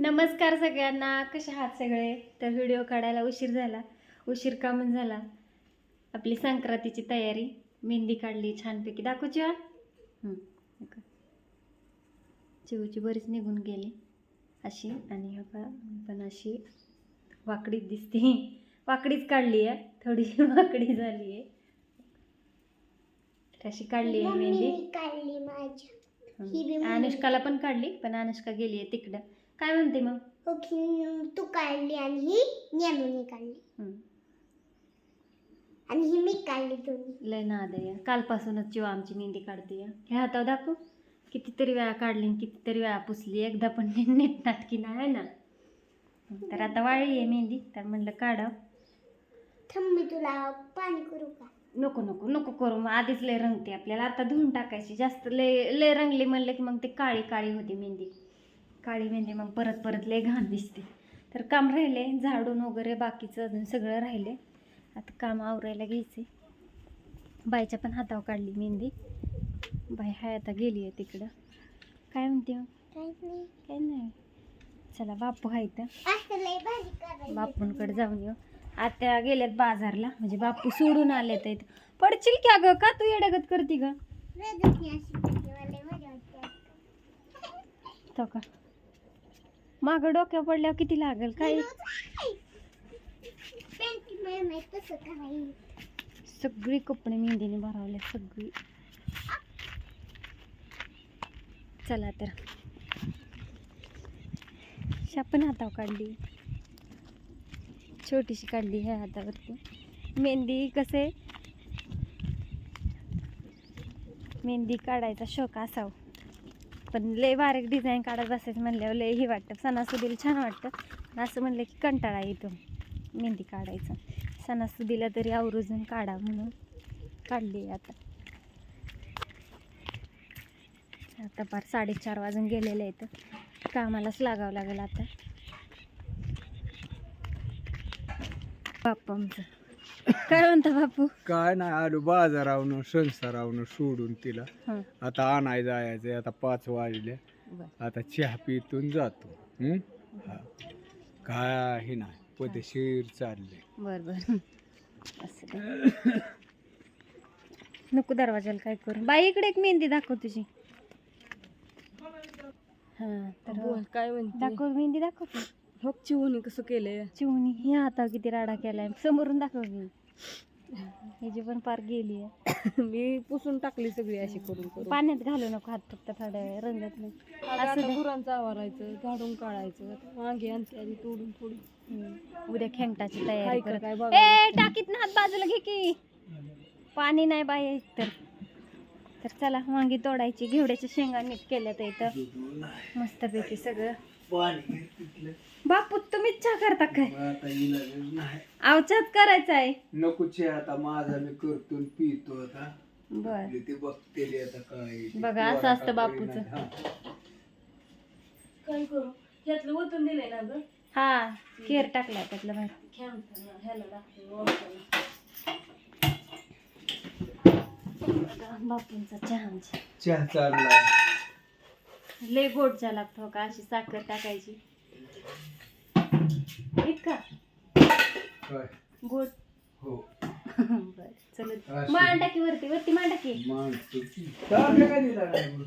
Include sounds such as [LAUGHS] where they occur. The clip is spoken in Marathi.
नमस्कार सगळ्यांना. कसे आहात सगळे? तर व्हिडिओ काढायला उशीर झाला. उशीर का म्हणून झाला? आपली संक्रांतीची तयारी. मेहंदी काढली छानपैकी. दाखव चिवा हं. चिवची बरीच निघून गेली. अशी आणि पहा, पण अशी वाकडीच दिसते. वाकडीच काढली आहे. थोडीशी [LAUGHS] वाकडी झाली आहे. तर अशी काढली आहे मेहंदी. काढली. अनुष्काला पण काढली पण अनुष्का गेली आहे तिकडं. काय म्हणते मग? ओके तू काढली आणि ही ज्ञानूने काढली. हं. आणि ही मी काढली दोन्ही. लय नाद आहे कालपासूनच जीव आमची मेहंदी काढते हे हातावर दाखव. कितीतरी वेळा काढली आणि कितीतरी वेळा पुसली. एकदा पण नीट [LAUGHS] नीट नाटकी नाही आहे ना? तर आता वाळली आहे मेहंदी तर म्हणलं काढा. थांब मी तुला पाणी करू का? नको नको नको करू. मग आधीच लय रंगते आपल्याला. आता धुवून टाकायची. जास्त लय लय रंगली म्हणलं की मग ते काळी काळी होती मेहंदी काळी मेहंदी मग परत परत लय घाण दिसते. तर काम राहिले झाडून वगैरे बाकीचं अजून सगळं राहिले. आता काम आवरायला घ्यायचे. बाईच्या पण हातावर काढली मेहंदी. बाई हाय आता गेली आहे तिकडं. काय म्हणते मग? काहीच नाही. काय नाही. चला बापू आहे तर बापूंकडे जाऊन येऊ. आता गेल्यात बाजारला. म्हणजे बापू सोडून आलेत आहेत पडशील की अगं? का तू येडगत करते ग. तो का? मागं डोक्या पडल्यावर किती लागेल काय. सगळी कपडे मेहंदीने भरावले सगळी. चला तर. शापण हातावर काढली. छोटीशी काढली ह्या हातावरती. मेहंदी कसे? मेहंदी काढायचा शौक असावं. पण लय बारीक डिझाईन काढत बसायचं म्हणल्यावर लय हे वाटतं. सणासुदीला छान वाटतं. असं म्हणलं की कंटाळा येतो. मेहंदी काढायचं. सणासुदीला तरी आवर्जून काढा म्हणून काढली आता. आता फार साडेचार वाजून गेलेले आहेत. कामालाच लागावं लागेल आता. बाप्पांचं काय म्हणता बापू? काय नाही आलो बाजारावनं संसारावनं सोडून तिला. हां. आता आणाय जायचंय आता पाच वाजले. बरं. आता चहा पितून जातो. हं? हा. काही नाही पदशीर चालले. बर बर. असं काय. नको दरवाजाला काय करू. बाई इकडे एक मेहंदी दाखव तुझी. हा तर काय म्हणते? दाखव मेहंदी दाखव की. हो चिवणी कसं केलंय? चिवणी हे आता किती राडा केलाय. समोरून दाखव की. ह्याची पण पार गेली [COUGHS] मी पुसून टाकली सगळी अशी करून करून. पाण्यात घालू नको हात फक्त थोड्या वेळ रंगत नाही. आता असं दे. गुरांचं आवारायचं झाडून काढायचं वांगे आणते आधी तोडून थोडी हम्म. उद्या खेंगटाची तयारी हाय का कर. काय बघा ए टाकीत ना हात बाजूला घे की. पाणी नाही बाय तर तर चला वांगी तोडायची घेवड्याच्या शेंगा नीट केल्या तर इथं. मस्तपैकी सगळं. बापू तुम्हीच चहा करता काय? आवचाच करायचा आहे. नको चहा आता माझा मी करतो पितो आता. बर. ते बघते आता काय बघा, असं असतं का बापूचं. हा. काय करू? ह्यातलं ओतून दिलंय ना ग? हा केर टाकलाय त्यातलं बाहेर. बघा, बापूंचा चहा चाललाय लय गोड चहा लागतो का? अशी साखर टाकायची. इतका? गोड? हो. बर चल. अशी. मांडा की वरती वरती मांडा की. माणसं. चहा बी का दिला नाही?